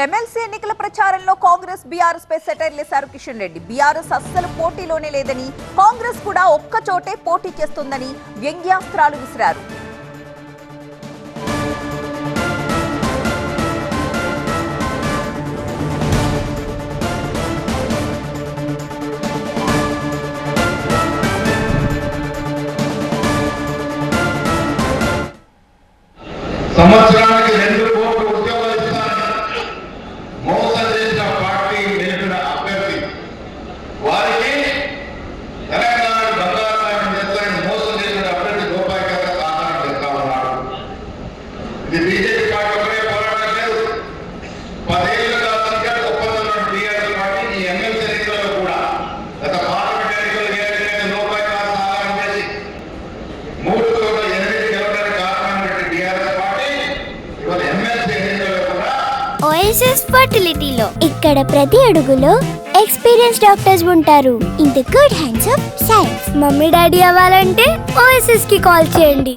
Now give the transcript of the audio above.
MLC ఎన్నికల ప్రచారంలో Congress BRS పై సెటైర్లేశారు కిషన్ రెడ్డి. బీఆర్ఎస్ అస్సలు పోటీలోనే లేదని కాంగ్రెస్ కూడా ఒక్క చోటే పోటీ చేస్తుందని వ్యంగ్యాస్త్రాలు విసిరారు. ఓఎస్ఎస్ ఫర్టిలిటీలో ఇక్కడ ప్రతి అడుగులో ఎక్స్పీరియన్స్ డాక్టర్స్ ఉంటారు. In the good hands of science mummy daddy అవ్వాలంటే ఓఎస్ఎస్కి కాల్ చేయండి.